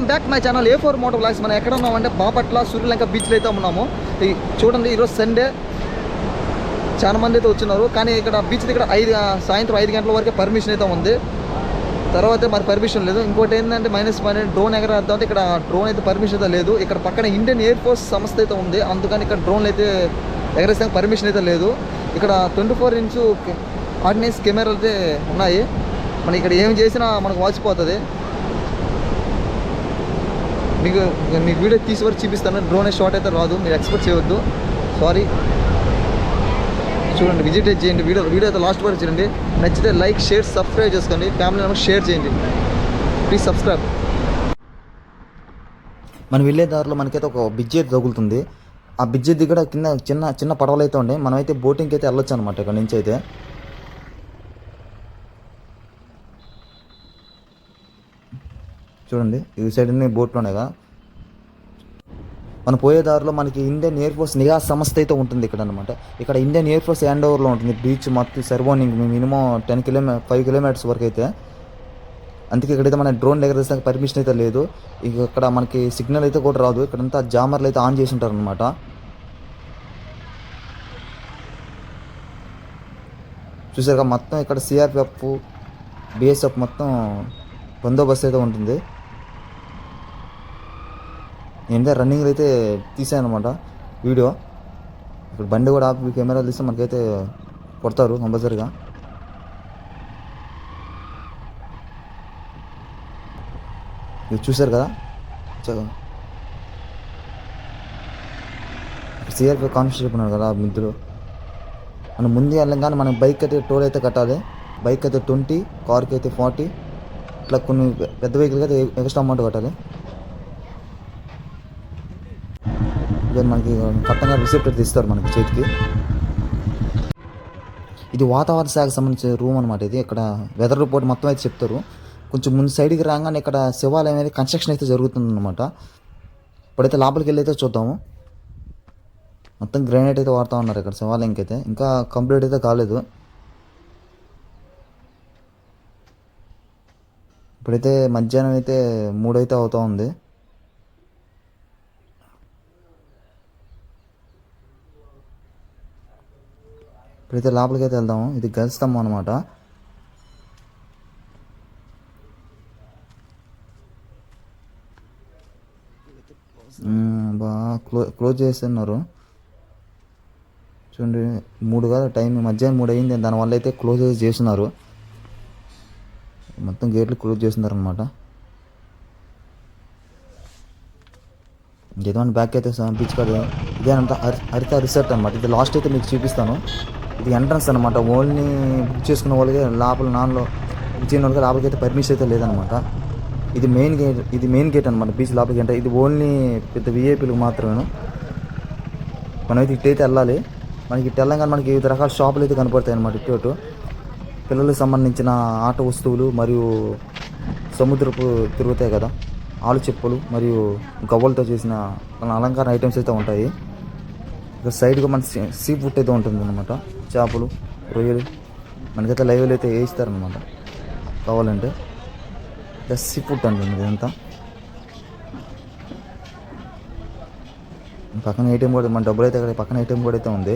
Welcome back my channel. A four moto blogs మనం ఎక్కడ ఉన్నామంటే బాపట్ల సూర్యలంక బీచ్లో అయితే ఉన్నాము. ఈ చూడండి ఈరోజు సండే చాలా మంది అయితే వచ్చినారు. కానీ ఇక్కడ బీచ్ దగ్గర ఐదు సాయంత్రం ఐదు గంటల వరకే పర్మిషన్ అయితే ఉంది. తర్వాత మరి పర్మిషన్ లేదు. ఇంకోటి ఏంటంటే మైనస్ పాయింట్ డ్రోన్ ఎక్కడ అంటే ఇక్కడ డ్రోన్ అయితే పర్మిషన్ అయితే లేదు. ఇక్కడ పక్కన ఇండియన్ ఎయిర్ ఫోర్స్ సంస్థ అయితే ఉంది. అందుకని ఇక్కడ డ్రోన్లు అయితే ఎగరేస్తానికి పర్మిషన్ అయితే లేదు. ఇక్కడ ట్వంటీ ఫోర్ ఇంచు ఆర్డినెన్స్ కెమెరాలు అయితే ఉన్నాయి. మనం ఇక్కడ ఏం చేసినా మనకు వాచిపోతుంది. మీకు మీకు వీడియో తీసి వరకు చూపిస్తాను డ్రోన్ షాట్ అయితే రాదు. మీరు ఎక్స్పెక్ట్ చేయవద్దు సారీ చూడండి విజిట్ చేయండి. వీడియో వీడియో అయితే లాస్ట్ వరకు చూడండి. నచ్చితే లైక్ షేర్ సబ్స్క్రైబ్ చేసుకోండి. ఫ్యామిలీ మెంబర్స్ షేర్ చేయండి. ప్లీజ్ సబ్స్క్రైబ్ మనం వెళ్ళే దారిలో మనకైతే ఒక బిజ్జి అయితే తగులుతుంది. ఆ బిజ్జి దగ్గర కింద చిన్న చిన్న పడవలు అయితే ఉండే. మనమైతే బోటింగ్కి అయితే వెళ్ళొచ్చు అనమాట ఇక్కడ నుంచి అయితే. చూడండి ఈ సైడ్ అన్ని బోట్లు ఉన్నాయి కదా. మనం పోయే దారిలో మనకి ఇండియన్ ఎయిర్ ఫోర్స్ నిఘా సంస్థ అయితే ఉంటుంది ఇక్కడ అనమాట ఇక్కడ ఇండియన్ ఎయిర్ ఫోర్స్ హ్యాండ్ ఓవర్లో ఉంటుంది బీచ్ మొత్తం surrounding minimum ten కిలోమీ five kilometres వరకు అయితే. అందుకే ఇక్కడైతే మన డ్రోన్ దగ్గర తీసాక పర్మిషన్ అయితే లేదు. ఇక ఇక్కడ మనకి సిగ్నల్ అయితే కూడా రాదు. ఇక్కడంతా జామర్లు అయితే ఆన్ చేసి ఉంటారు అనమాట చూసారుగా మొత్తం ఇక్కడ సిఆర్పిఎఫ్ బిఎస్ఎఫ్ మొత్తం బందోబస్తు అయితే ఉంటుంది. ఏంటంటే రన్నింగ్ అయితే తీసాను అనమాట వీడియో ఇప్పుడు బండి కూడా ఆపి కెమెరా తీస్తే మనకైతే కొడతారు కంపల్సరీగా. ఇది చూసారు కదా? సిఆర్పి కాన్స్టేబుల్ ఉన్నారు కదా మిద్దులు మనం ముందు వెళ్ళంగానే మనం బైక్ అయితే టోల్ అయితే కట్టాలి. బైక్ అయితే ట్వంటీ కార్కి అయితే ఫార్టీ ఇట్లా కొన్ని పెద్ద వెహికల్కి అయితే ఎక్స్ట్రా అమౌంట్ కట్టాలి. దెన్ మనకి కట్టంగా రిసిప్ట్ తీస్తారు మనకి చేతికి. ఇది వాతావరణ శాఖకు సంబంధించిన రూమ్ అనమాట ఇది. ఇక్కడ వెదర్ రిపోర్ట్ మొత్తం అయితే చెప్తారు. కొంచెం ముందు సైడ్కి రాగానే ఇక్కడ శివాలయం అనేది కన్స్ట్రక్షన్ అయితే జరుగుతుంది అనమాట ఇప్పుడైతే లోపలికి వెళ్ళి అయితే చూద్దాము. మొత్తం గ్రానైట్ అయితే వాడుతూ ఉన్నారు ఇక్కడ శివాలయంకి అయితే. ఇంకా కంప్లీట్ అయితే కాలేదు. ఇప్పుడైతే మధ్యాహ్నం అయితే మూడైతే అవుతూ ఉంది. ఇప్పుడైతే లోపలికి అయితే వెళ్దాము ఇది గన్ స్తంభం అనమాట బాగా క్లో క్లోజ్ చేస్తున్నారు. చూడండి మూడు కాదు టైం మధ్యాహ్నం మూడు అయింది. దానివల్ల అయితే క్లోజ్ చేస్తున్నారు. మొత్తం గేట్లు క్లోజ్ చేస్తున్నారు అనమాట ఇంకేదో బ్యాక్ అయితే బీచ్ కాదు ఇదేనంత హరిత రిసార్ట్ అనమాట ఇది లాస్ట్ అయితే మీకు చూపిస్తాను. ఇది ఎంట్రన్స్ అనమాట ఓన్లీ బుక్ చేసుకున్న వాళ్ళకి లోపల నాన్లో ఇచ్చిన వాళ్ళకి లోపలికి అయితే పర్మిషన్ అయితే లేదనమాట ఇది మెయిన్ గేట్ ఇది మెయిన్ గేట్ అనమాట బీచ్ లోపలికి అంటే ఇది ఓన్లీ పెద్ద విఐపీలకు మాత్రమే మనమైతే ఇట్టయితే వెళ్ళాలి. మనకి ఇటు మనకి వివిధ రకాల షాపులు అయితే కనపడతాయి అనమాట ఇటు పిల్లలకు సంబంధించిన ఆట వస్తువులు మరియు సముద్రపు తిరుగుతాయి కదా. ఆలు చెప్పులు మరియు గవ్వలతో చేసిన అలంకార ఐటమ్స్ అయితే ఉంటాయి. ఇక సైడ్గా మన సీ- ఫుడ్ అయితే ఉంటుంది అనమాట చేపలు రొయ్యలు. మనకైతే లైవ్లో అయితే వేయిస్తారనమాట కావాలంటే. ఇక సీ ఫుడ్ అంటుంది ఇదంతా. పక్కన ఏటీఎం కూడా మన డబ్బులు అయితే ఇక్కడ పక్కన ఏటీఎం కూడా అయితే ఉంది.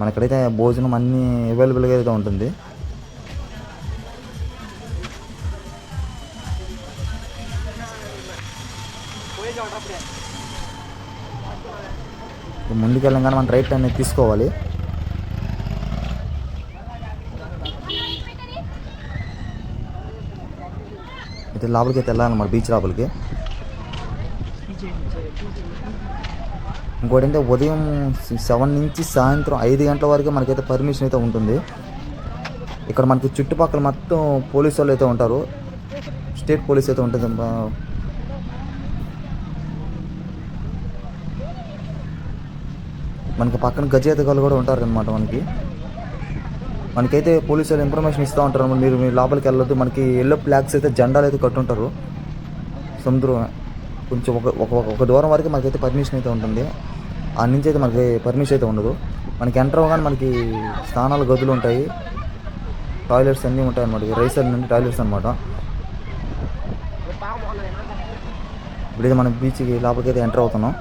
మన ఇక్కడైతే భోజనం అన్నీ అవైలబుల్గా అయితే ఉంటుంది. ముందుకు వెళ్ళంగానే రైట్ అనేది తీసుకోవాలి. అయితే లోపలికి అయితే వెళ్ళాలన్నమాట బీచ్ లోపలికి. ఇంకోటి అంటే ఉదయం సెవెన్ నుంచి సాయంత్రం ఐదు గంటల వరకు మనకైతే పర్మిషన్ అయితే ఉంటుంది. ఇక్కడ మనకి చుట్టుపక్కల మొత్తం పోలీసు వాళ్ళు అయితే ఉంటారు. స్టేట్ పోలీస్ అయితే ఉంటుంది. మనకి పక్కన గజేతగాళ్ళు కూడా ఉంటారు అనమాట మనకి. మనకైతే పోలీసు వాళ్ళు ఇన్ఫర్మేషన్ ఇస్తూ ఉంటారు మీరు మీరు లోపలికి వెళ్ళొద్దు. మనకి ఎల్లో ఫ్లాగ్స్ అయితే జెండాలు అయితే కట్టుంటారు. సముద్రం కొంచెం ఒక ఒక ఒక దూరం వరకు మనకైతే పర్మిషన్ అయితే ఉంటుంది. ఆ నుంచి అయితే మనకి పర్మిషన్ అయితే ఉండదు. మనకి ఎంటర్ అవ్వగానే మనకి స్థానాలు గదులు ఉంటాయి. టాయిలెట్స్ అన్నీ ఉంటాయి అనమాట రైస్ నుండి టాయిలెట్స్ అనమాట ఇప్పుడైతే మనం బీచ్కి లోపలికి అయితే ఎంటర్ అవుతున్నాం.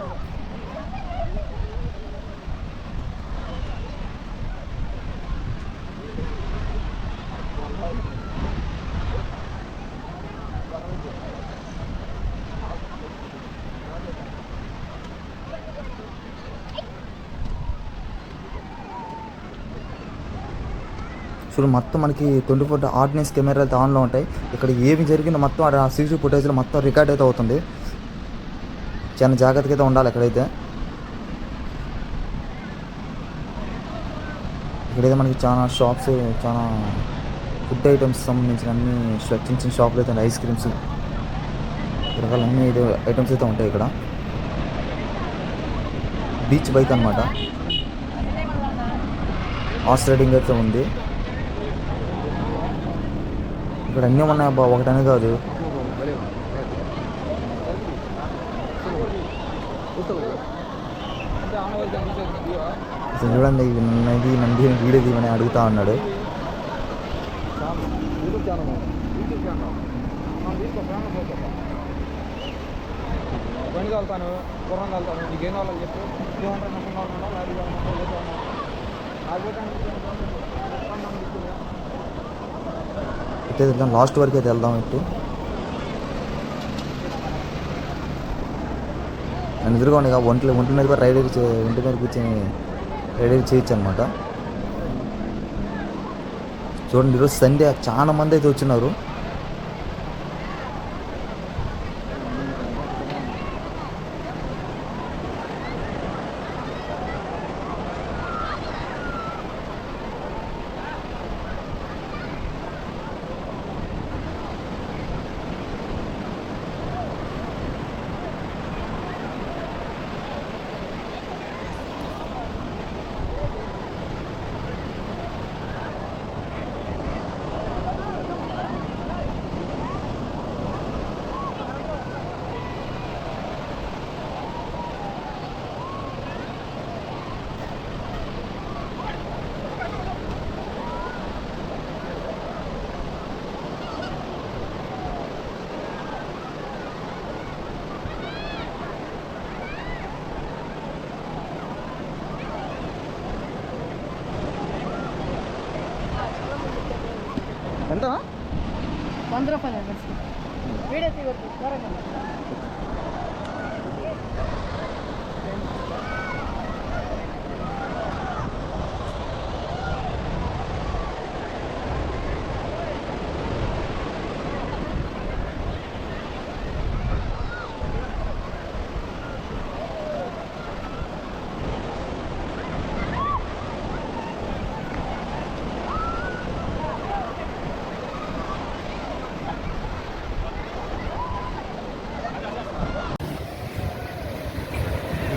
చూడు మొత్తం మనకి ట్వంటీ ఫోర్ ఆర్డినెన్స్ కెమెరాలు అయితే ఆన్లో ఉంటాయి. ఇక్కడ ఏమి జరిగిందో మొత్తం ఆ సీసీ ఫుటేజ్లో మొత్తం రికార్డ్ అయితే అవుతుంది. చాలా జాగ్రత్తగా అయితే ఉండాలి ఎక్కడైతే ఇక్కడైతే మనకి చాలా షాప్స్ చాలా ఫుడ్ ఐటమ్స్ సంబంధించిన అన్ని చిన్న చిన్న షాపులు అయితే ఐస్ క్రీమ్స్ రకాల అన్ని ఐటమ్స్ అయితే ఉంటాయి ఇక్కడ. బీచ్ బైక్ అనమాట హార్స్ రైడింగ్ అయితే ఉంది. ఇక్కడ అన్నీ ఉన్నాయి అబ్బా ఒకటనే కాదు. చూడండి ఇవి నది నంది వీడియో తీయమని అడుగుతా ఉన్నాడు. బండి కలుతాను గుర్రం కలుతాను నీకేం కావాలని చెప్పు. హండ్రెడ్ నష్టం కావాలన్నా కావాలన్నా ఇట్టే వెళ్దాం లాస్ట్ వరకు అయితే వెళ్దాం ఇటు. నన్ను ఎదురుగా ఇక ఒంట్లో ఒంటి మీద కూడా రైడ్ ఒంటి మీద కూర్చొని రైడ్ చేయొచ్చు అనమాట చూడండి ఈరోజు సండే. చాలా మంది అయితే వచ్చినారు. ಚಂದ್ರಪ್ಪ ನಡೆಸ್ತಾರೆ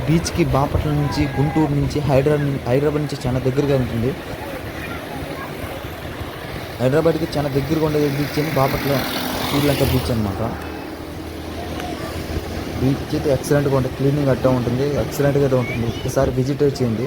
బీచ్కి బాపట్ల నుంచి గుంటూరు నుంచి హైదరాబాద్ హైదరాబాద్ నుంచి చాలా దగ్గరగా ఉంటుంది. హైదరాబాద్కి చాలా దగ్గరగా ఉండే బీచ్ అని బాపట్ల శ్రీలంక బీచ్ అనమాట బీచ్ అయితే ఎక్సలెంట్గా ఉంటుంది క్లీనింగ్ అట్టా ఉంటుంది ఎక్సలెంట్గా ఉంటుంది. ఒకసారి విజిట్ చేయండి.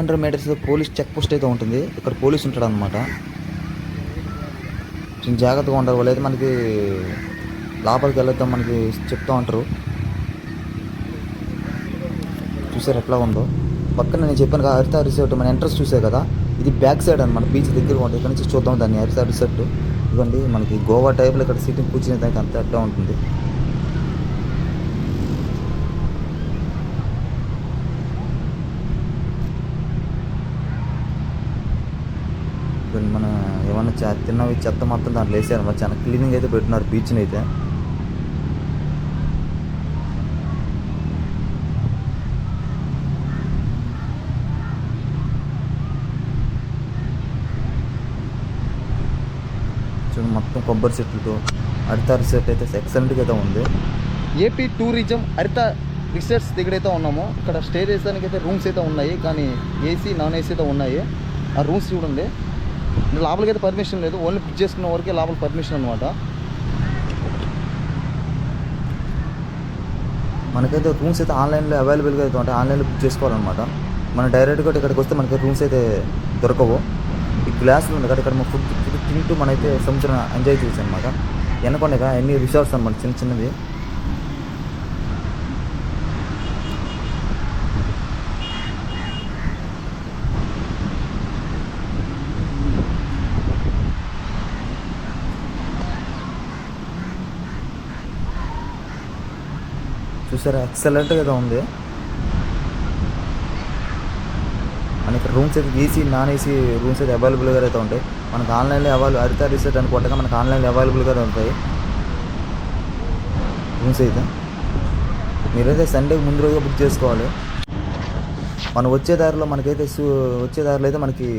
Hundred metres police check post అయితే ఉంటుంది. ఇక్కడ పోలీస్ ఉంటాడు అనమాట కొంచెం జాగ్రత్తగా ఉండరు వాళ్ళైతే మనకి లోపలికి వెళ్ళొద్దాం మనకి చెప్తా ఉంటారు. చూసారు ఎట్లా ఉందో? పక్కన నేను చెప్పాను కదా హరిత రిసార్ట్ మన ఎంట్రన్స్ చూసే కదా? ఇది బ్యాక్ సైడ్ అనమాట బీచ్ దగ్గర ఉంటుంది. ఇక్కడ నుంచి చూద్దాం దాన్ని హరిత రిసార్ట్. ఇవ్వండి మనకి గోవా టైప్లో ఇక్కడ సీటింగ్ కూర్చునే దానికి అంత అట్లా ఉంటుంది. తిన్నవి చెత్త మొత్తం దాంట్లో వేసారు మరి చాలా క్లీనింగ్ అయితే పెట్టినారు బీచ్ని అయితే. చూడండి మొత్తం కొబ్బరి చెట్లతో అడితారి సెట్ అయితే ఎక్సలెంట్గా అయితే ఉంది. ఏపీ టూరిజం హరిత రిసార్ట్స్ దగ్గర అయితే ఉన్నాము. ఇక్కడ స్టే చేసానికి అయితే రూమ్స్ అయితే ఉన్నాయి కానీ ఏసీ నాన్ ఏసీ అయితే ఉన్నాయి. ఆ రూమ్స్ చూడండి. లోపలికి అయితే పర్మిషన్ లేదు. ఓన్లీ బుక్ చేసుకున్న వరకే లోపల పర్మిషన్ అనమాట మనకైతే రూమ్స్ అయితే ఆన్లైన్లో అవైలబుల్గా అయితే ఉంటాయి. ఆన్లైన్లో బుక్ చేసుకోవాలన్నమాట. మనం డైరెక్ట్గా ఇక్కడికి వస్తే మనకి రూమ్స్ అయితే దొరకవు. ఈ గ్లాసులు ఉంది కదా ఇక్కడ మన ఫుడ్ ఫుడ్ తింటూ మనైతే సముద్రం ఎంజాయ్ చేయొచ్చు అనమాట వెనకొండగా ఎన్ని రిసార్ట్స్ అనమాట చిన్న చిన్నవి. చూసారా ఎక్సలెంట్గా అయితే ఉంది. మనకి రూమ్స్ అయితే ఏసీ నాన్ ఏసీ రూమ్స్ అయితే అవైలబుల్గా అయితే ఉంటాయి. మనకు ఆన్లైన్లో అవైలబుల్ హరిత రిసార్ట్ అని కొట్టగా మనకు ఆన్లైన్లో అవైలబుల్గా ఉంటాయి. రూమ్స్ అయితే. మీరైతే సండే ముందు రోజుగా బుక్ చేసుకోవాలి. మనం వచ్చే దారిలో మనకైతే వచ్చే దారిలో అయితే మనకి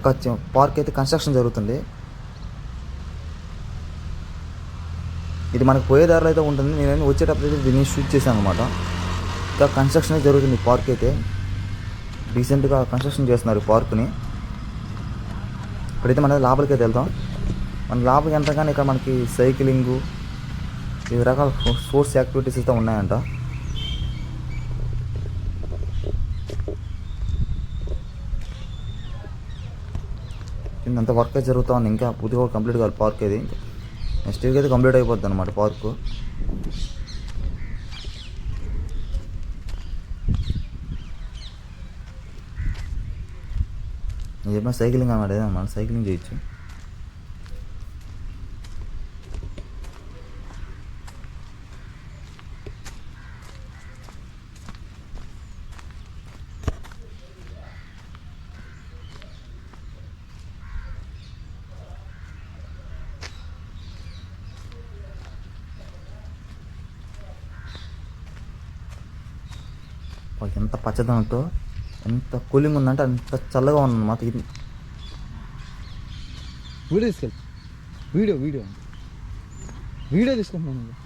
ఒక పార్క్ అయితే కన్స్ట్రక్షన్ జరుగుతుంది. ఇది మనకు పోయే దారిలో అయితే ఉంటుంది. నేను వచ్చేటప్పుడు అయితే దీన్ని షూట్ చేశాను అనమాట ఇంకా కన్స్ట్రక్షన్ అయితే జరుగుతుంది పార్క్ అయితే. రీసెంట్గా కన్స్ట్రక్షన్ చేస్తున్నారు ఈ పార్క్ని ఇప్పుడైతే మన లోపలికి అయితే వెళ్తాం మన లోపలికి ఎంతగానే ఇక్కడ మనకి సైక్లింగు వివిధ రకాల స్పోర్ట్స్ యాక్టివిటీస్ అయితే ఉన్నాయంట. కిందంతా వర్క్ అయితే జరుగుతూ ఉంది. ఇంకా పూర్తిగా కంప్లీట్ కాదు పార్క్ ఇది. నెక్స్ట్ వీక్ అయితే కంప్లీట్ అయిపోద్ది అనమాట పార్కు. ఏమైనా సైక్లింగ్ అన్నమాట ఏదన్నమాట సైక్లింగ్ చేయొచ్చు. ఎంత పచ్చదనంతో ఎంత కూలింగ్ ఉందంటే అంత చల్లగా ఉందన్నమాట ఇది. వీడియో తీసుకెళ్ళి. Video video. వీడియో తీసుకుంటున్నాను